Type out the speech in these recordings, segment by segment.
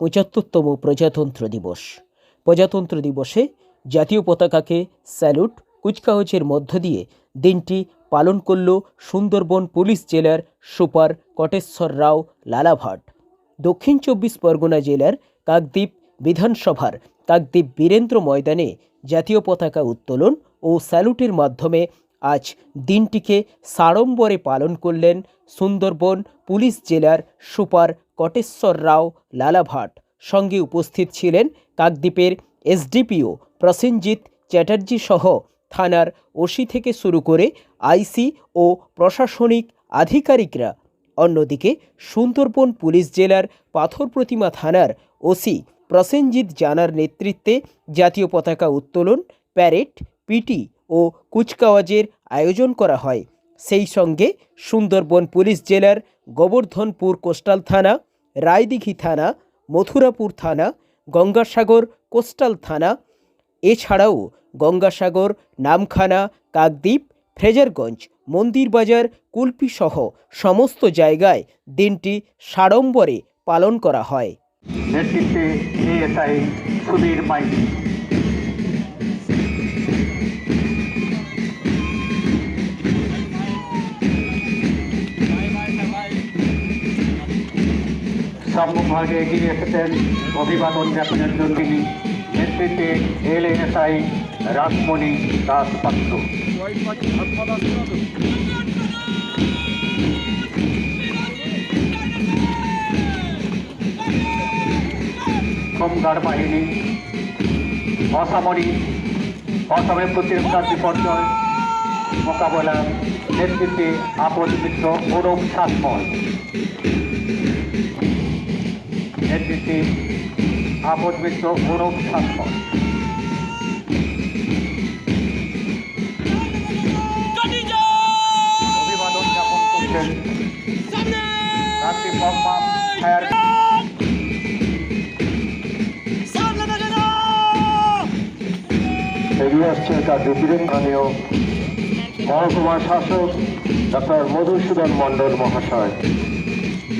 পঁচাত্তরতম প্রজাতন্ত্র দিবস। প্রজাতন্ত্র দিবসে জাতীয় পতাকাকে স্যালুট, কুচকাওয়াজের মধ্য দিয়ে দিনটি পালন করল সুন্দরবন পুলিশ জেলার সুপার কটেশ্বর রাও লালাভাট। দক্ষিণ চব্বিশ পরগনা জেলার কাকদ্বীপ বিধানসভার কাকদ্বীপ বীরেন্দ্র ময়দানে জাতীয় পতাকা উত্তোলন ও স্যালুটের মাধ্যমে আজ দিনটিকে সাড়ম্বরে পালন করলেন সুন্দরবন পুলিশ জেলার সুপার কটেশ্বর রাও লালাভাট। সঙ্গে উপস্থিত ছিলেন কাকদ্বীপের এসডিপিও প্রসেনজিৎ চ্যাটার্জি সহ থানার ওসি থেকে শুরু করে আইসি ও প্রশাসনিক আধিকারিকরা। অন্যদিকে সুন্দরবন পুলিশ জেলার পাথর প্রতিমা থানার ওসি প্রসেনজিৎ জানার নেতৃত্বে জাতীয় পতাকা উত্তোলন, প্যারেড, পিটি ও কুচকাওয়াজের আয়োজন করা হয়। সেই সঙ্গে সুন্দরবন পুলিশ জেলার গোবর্ধনপুর কোস্টাল থানা, রায়দিঘি থানা, মথুরাপুর থানা, গঙ্গাসাগর কোস্টাল থানা, এছাড়াও গঙ্গাসাগর, নামখানা, কাকদ্বীপ, ফ্রেজারগঞ্জ, মন্দিরবাজার কুলপি সহ সমস্ত জায়গায় দিনটি সাড়ম্বরে পালন করা হয়। নেতৃত্বে সুধীর মাইতি। সম্মুখভাগে এগিয়ে এসেছেন অভিবাদন জ্ঞাপনের জন্য তিনি নেতৃত্বে এলএএসআই রাসমণি দাস পাত্র হোমগার্ড বাহিনী, অসামরিক অসমের প্রতিরক্ষার বিপর্যয় মোকাবেলা নেতৃত্বে আপদ মিত্র গৌরব শাসমল নেতৃত্বে আপদ মিত্র গৌরব শাসমল অভিবাদন জ্ঞাপন করছেন রাত্রি বর্মা ফায়ার এগিয়ে আসছেন তার বিবৃতিনীয় মহকুমা শাসক ডক্টর মধুসূদন মণ্ডল মহাশয়।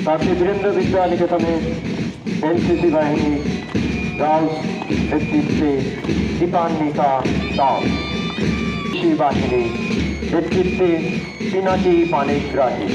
তার বীরেন্দ্র বিদ্যা নিকেতনে এনসিসি বাহিনী রাউস নেতৃত্বে দীপান্বিকা দাস বাহিনী নেতৃত্বে পিনাকি পানিগ্রাহী